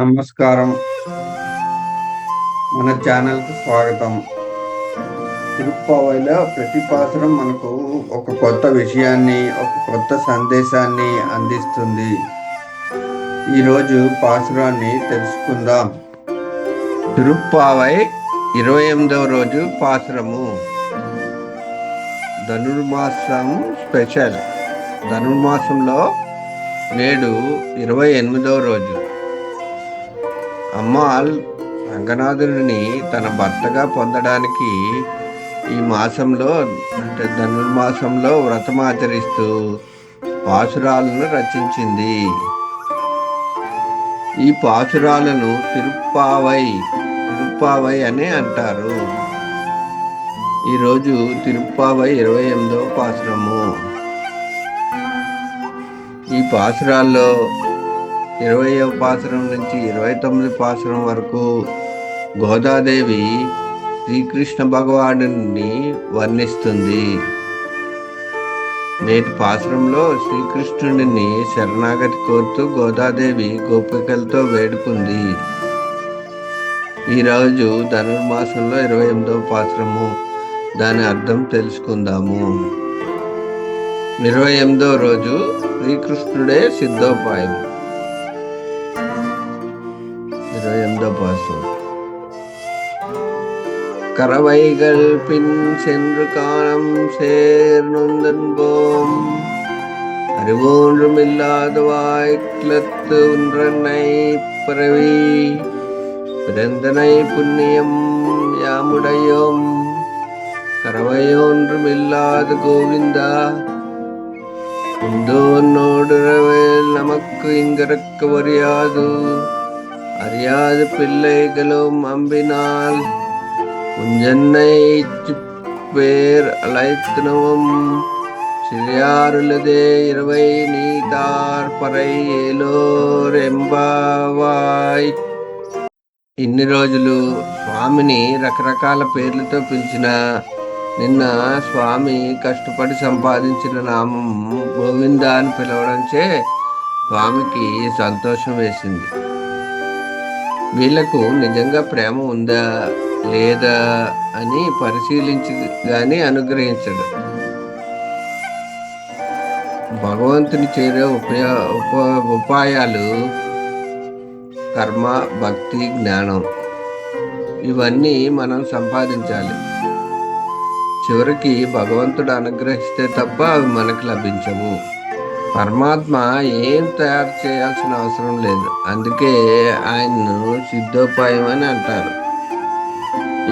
నమస్కారం. మన ఛానల్కి స్వాగతం. తిరుప్పావైలో ప్రతి పాసరం మనకు ఒక కొత్త విషయాన్ని ఒక కొత్త సందేశాన్ని అందిస్తుంది. ఈరోజు పాసురాన్ని తెలుసుకుందాం. తిరుప్పావై ఇరవై ఎనిమిదవ రోజు పాసురము. ధనుర్మాసం స్పెషల్. ధనుర్మాసంలో నేడు ఇరవై ఎనిమిదవ రోజు. అమ్మాల్ రంగనాథుడిని తన భర్తగా పొందడానికి ఈ మాసంలో అంటే ధనుర్మాసంలో వ్రతం ఆచరిస్తూ పాసురాలను రచించింది. ఈ పాసురాలను తిరుప్పావై తిరుప్పావై అని అంటారు. ఈరోజు తిరుప్పావై ఇరవై ఎనిమిదవ పాసురము. ఈ పాసురాల్లో ఇరవై పాసురం నుంచి ఇరవై తొమ్మిది పాసురం వరకు గోదాదేవి శ్రీకృష్ణ భగవానుని వర్ణిస్తుంది. నేటి పాసరంలో శ్రీకృష్ణుడిని శరణాగతి కోరుతూ గోదాదేవి గోపికలతో వేడుకుంది. ఈరోజు ధనుర్మాసంలో ఇరవై ఎనిమిదవ పాసురము దాని అర్థం తెలుసుకుందాము. ఇరవై ఎనిమిదవ రోజు శ్రీకృష్ణుడే సిద్ధోపాయం. எந்த பாசம் கரவைகள் பின் சென்று காலம் சேர்ந்தன்போம் அறிவோன்றும் இல்லாத வாய்க்கிலத்து ஒன்றனை பிறவி. பிறந்தனை புண்ணியம் யாமுடையோம். கரவையொன்றும் இல்லாத கோவிந்தா உந்தோன்னோடுறவில் நமக்கு இங்கிருக்க வரியாது. அறியாத பிள்ளைகளும் அம்பினால் குஞ்சன்னை பேர் அழைத்தனவும் சிறியாருளதே இரவை நீதார் పరై ఏలోర్ ఎంబావాయ్ ఇన్ని రోజులు స్వామిని రకరకాల పేర్లతో పిలిచిన నిన్న స్వామి కష్టపడి సంపాదించిన నామం గోవింద అని పిలవడంచే స్వామికి సంతోషం వేసింది వీళ్ళకు నిజంగా ప్రేమ ఉందా లేదా అని పరిశీలించి కానీ అనుగ్రహించడు భగవంతుని చేరే ఉపయో ఉప ఉపాయాలు కర్మ భక్తి జ్ఞానం. ఇవన్నీ మనం సంపాదించాలి. చివరికి భగవంతుడు అనుగ్రహిస్తే తప్ప అవి మనకు లభించవు. పరమాత్మ ఏం తయారు చేయాల్సిన అవసరం లేదు. అందుకే ఆయన్ను సిద్ధోపాయం అని అంటారు.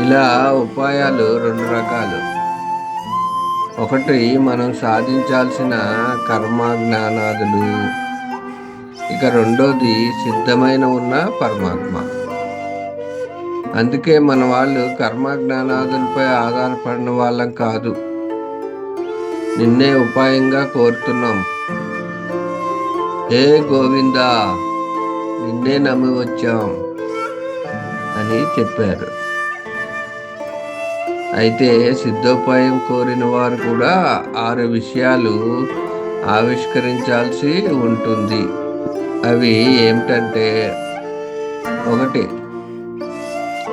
ఇలా ఉపాయాలు రెండు రకాలు. ఒకటి మనం సాధించాల్సిన కర్మ జ్ఞానాదులు. ఇక రెండోది సిద్ధమైన ఉన్న పరమాత్మ. అందుకే మన వాళ్ళు కర్మ జ్ఞానాదులపై ఆధారపడిన వాళ్ళం కాదు. నిన్నే ఉపాయంగా కోరుతున్నాం. హే గోవిందా నిన్నే నమ్మి వచ్చాం అని చెప్పారు. అయితే సిద్ధోపాయం కోరిన వారు కూడా ఆరు విషయాలు ఆవిష్కరించాల్సి ఉంటుంది. అవి ఏమిటంటే ఒకటి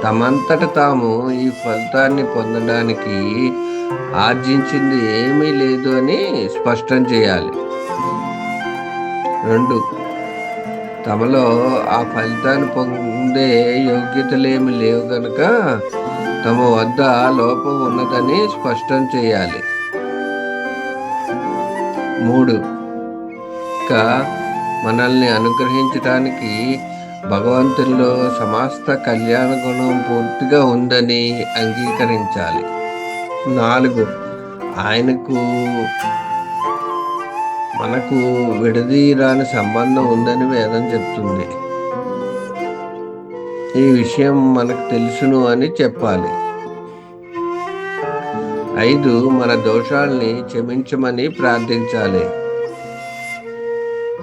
తమంతట తాము ఈ ఫలితాన్ని పొందడానికి ఆర్జించింది ఏమీ లేదు అని స్పష్టం చేయాలి. రెండు. తమలో ఆ ఫలితాన్ని పొందే యోగ్యతలేమి లేవు కనుక తమ వద్ద లోపం ఉన్నదని స్పష్టం చేయాలి. మూడు. ఇక మనల్ని అనుగ్రహించడానికి భగవంతుల్లో సమస్త కళ్యాణ గుణం పూర్తిగా ఉందని అంగీకరించాలి. నాలుగు. ఆయనకు మనకు విడదీరాని సంబంధం ఉందని వేదం చెప్తుంది. ఈ విషయం మనకు తెలుసును అని చెప్పాలి. ఐదు మన దోషాల్ని క్షమించమని ప్రార్థించాలి.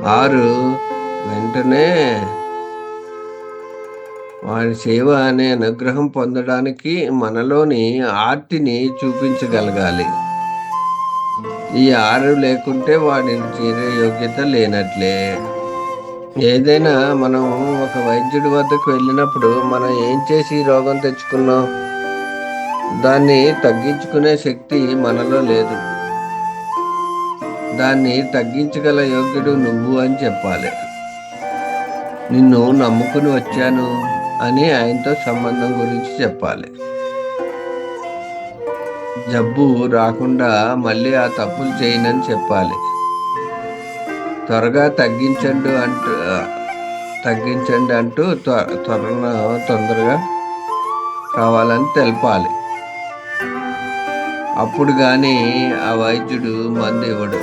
ఆరు వెంటనే వారి సేవ అనే అనుగ్రహం పొందడానికి మనలోని ఆర్తిని చూపించగలగాలి. ఈ ఆరు లేకుంటే వాడిని చేరే యోగ్యత లేనట్లే. ఏదైనా మనం ఒక వైద్యుడి వద్దకు వెళ్ళినప్పుడు మనం ఏం చేసి రోగం తెచ్చుకున్నాం? దాన్ని తగ్గించుకునే శక్తి మనలో లేదు. దాన్ని తగ్గించగల యోగ్యుడు నువ్వు అని చెప్పాలి. నిన్ను నమ్ముకుని వచ్చాను అని ఆయనతో సంబంధం గురించి చెప్పాలి. జబ్బు రాకుండా మళ్ళీ ఆ తప్పులు చేయనని చెప్పాలి. త్వరగా తగ్గించండు అంటూ తగ్గించండి అంటూ త్వరన తొందరగా కావాలని తెలపాలి. అప్పుడు కానీ ఆ వైద్యుడు మందు ఇవ్వడు.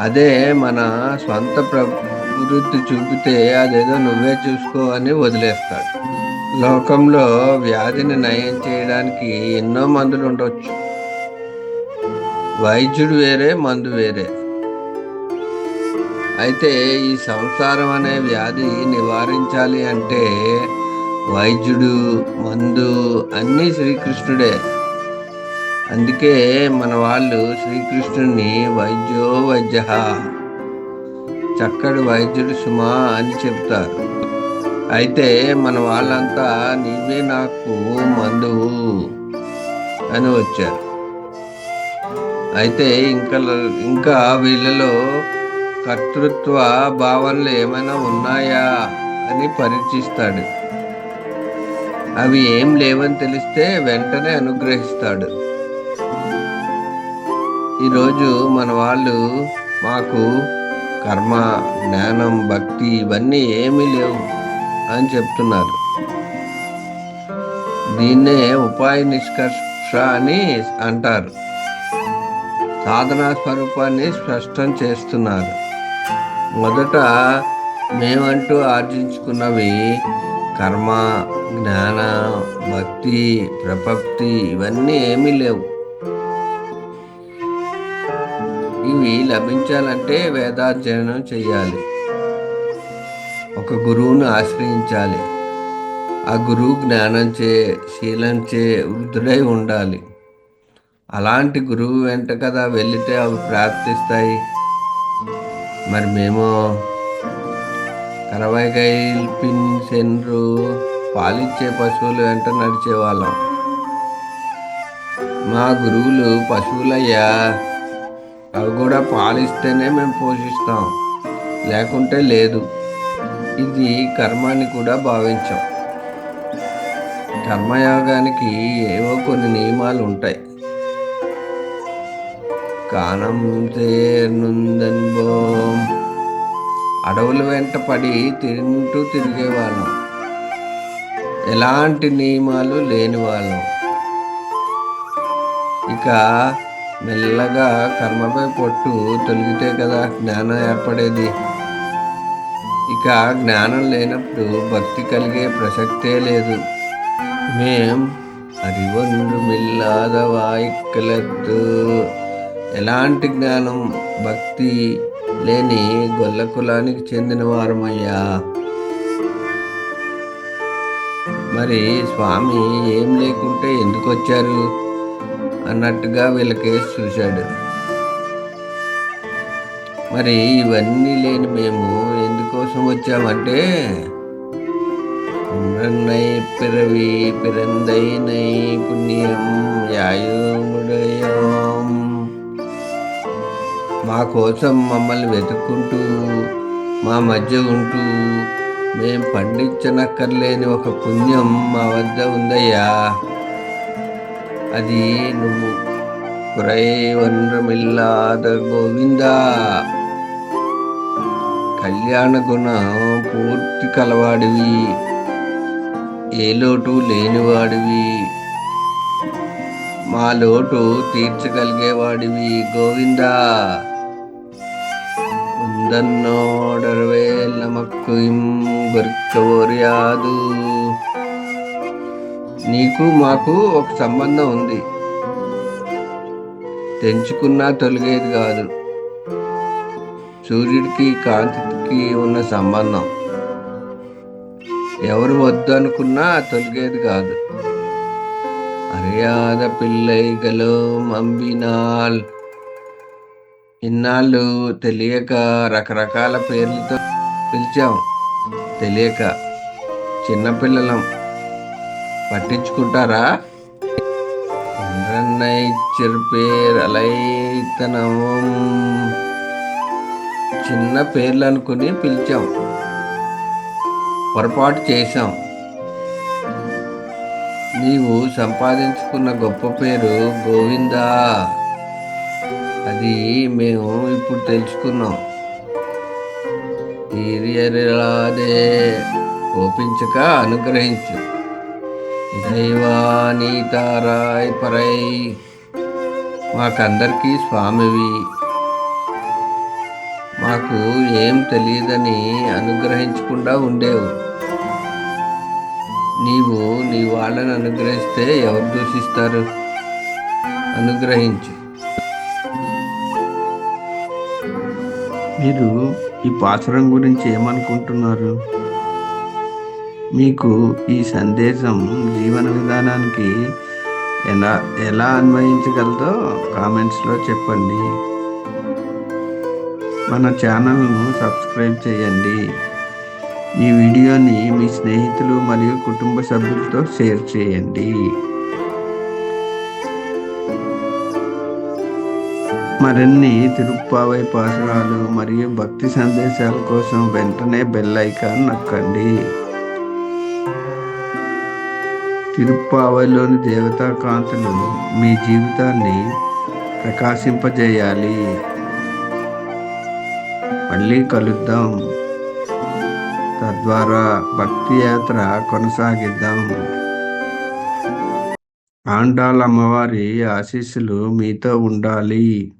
అదే మన స్వంత ప్రవృత్తి చూపితే అదేదో నువ్వే చూసుకో అని వదిలేస్తాడు. లోకంలో వ్యాధిని నయం చేయడానికి ఎన్నో మందులు ఉండొచ్చు. వైద్యుడు వేరే మందు వేరే. అయితే ఈ సంసారం అనే వ్యాధి నివారించాలి అంటే వైద్యుడు మందు అన్నీ శ్రీకృష్ణుడే. అందుకే మన వాళ్ళు శ్రీకృష్ణుని వైద్యో వైద్య చక్కటి వైద్యుడు సుమా అని చెప్తారు అయితే మన వాళ్ళంతా నీవే నాకు మందువు అని వచ్చారు. అయితే ఇంకా ఇంకా వీళ్ళలో కర్తృత్వ భావనలు ఏమైనా ఉన్నాయా అని పరీక్షిస్తాడు. అవి ఏం లేవని తెలిస్తే వెంటనే అనుగ్రహిస్తాడు. ఈరోజు మన వాళ్ళు మాకు కర్మ జ్ఞానం భక్తి ఇవన్నీ ఏమీ లేవు. అని చెప్తున్నారు. దీన్నే ఉపాయ నిష్కర్ష అని అంటారు. సాధనా స్వరూపాన్ని స్పష్టం చేస్తున్నారు. మొదట మేమంటూ ఆర్జించుకున్నవి కర్మ జ్ఞాన భక్తి ప్రపక్తి ఇవన్నీ ఏమీ లేవు. ఇవి లభించాలంటే వేదాధ్యయనం చేయాలి ఒక గురువును ఆశ్రయించాలి. ఆ గురువు జ్ఞానం చే వృద్ధుడై ఉండాలి. అలాంటి గురువు వెంట కదా వెళితే అవి ప్రాప్తిస్తాయి. మరి మేము కరవైగైల్ పిన్ పాలిచ్చే పశువులు వెంట నడిచేవాళ్ళం. మా గురువులు పశువులయ్యా అవి కూడా పాలిస్తేనే మేము పోషిస్తాం. లేకుంటే లేదు. ఇది కర్మాన్ని కూడా భావించాం. కర్మయోగానికి ఏవో కొన్ని నియమాలు ఉంటాయి. కానం బోం అడవుల వెంట పడి తింటూ తిరిగేవాళ్ళం. ఎలాంటి నియమాలు లేని వాళ్ళం ఇక మెల్లగా కర్మపై పొట్టు తొలిగితే కదా జ్ఞానం ఏర్పడేది? ఇక జ్ఞానం లేనప్పుడు భక్తి కలిగే ప్రసక్తే లేదు. మేం అరివొండు మిల్లాద వాయిక్కలద్దు ఎలాంటి జ్ఞానం? భక్తి లేని గొల్ల కులానికి చెందిన వారమయ్యా మరి స్వామి ఏం లేకుంటే ఎందుకు వచ్చారు అన్నట్టుగా వీళ్ళకేసి చూశాడు. మరి ఇవన్నీ లేని మేము ఎందుకోసం వచ్చామంటే? నన్నై పిరవి పిరందైనై పుణ్యం యాయోముడయం మా కోసం మమ్మల్ని వెతుక్కుంటూ మా మధ్య ఉంటూ మేం పండించనక్కర్లేని ఒక పుణ్యం మా వద్ద ఉందయ్యా. అది నువ్వు కురైవన్రమిల్లాద గోవిందా. కళ్యాణ గుణ పూర్తి కలవాడివి. ఏ లోటు లేనివాడివి. మా లోటు తీర్చగలిగేవాడివి గోవింద. ఉందన్నోడరవేల్ నమక్కు గొరిక్కవోర్యాదు నీకు మాకు ఒక సంబంధం ఉంది. తెంచుకున్నా తొలగేది కాదు. సూర్యుడికి కాంతి కాంతికి ఉన్న సంబంధం. ఎవరు వద్దు అనుకున్నా తొలగేది కాదు. అరియాద పిల్లైగలో మంబినాల్. ఇన్నాళ్ళు తెలియక రకరకాల పేర్లతో పిలిచాం. తెలియక చిన్నపిల్లలం పట్టించుకుంటారా? ఇంద్రన్నై పేరు చిన్న పేర్లు అనుకుని పిలిచాం. పొరపాటు చేశాం. నీవు సంపాదించుకున్న గొప్ప పేరు గోవిందా. అది మేము ఇప్పుడు తెలుసుకున్నాం. తీరియలాదే కోపించక అనుగ్రహించు. దైవానీతారాయ్ పరై. మాకందరికీ స్వామివి. మాకు ఏం తెలియదని అనుగ్రహించకుండా ఉండేవు. నీవు నీ వాళ్ళని అనుగ్రహిస్తే ఎవరు దూషిస్తారు? అనుగ్రహించు. మీరు ఈ పాసురం గురించి ఏమనుకుంటున్నారు? మీకు ఈ సందేశం జీవన విధానానికి ఎలా ఎలా అన్వయించగలదో కామెంట్స్లో చెప్పండి. మన ఛానల్ను సబ్స్క్రైబ్ చేయండి. ఈ వీడియోని మీ స్నేహితులు మరియు కుటుంబ సభ్యులతో షేర్ చేయండి. మరిన్ని తిరుప్పావై పాసురాలు మరియు భక్తి సందేశాల కోసం వెంటనే బెల్ ఐకాన్ నొక్కండి. తిరుప్పావైలోని దేవతా కాంతులు మీ జీవితాన్ని ప్రకాశింపజేయాలి. మళ్ళీ కలుద్దాం. తద్వారా భక్తి యాత్ర కొనసాగిద్దాం. ఆండాల్ అమ్మవారి ఆశీస్సులు మీతో ఉండాలి.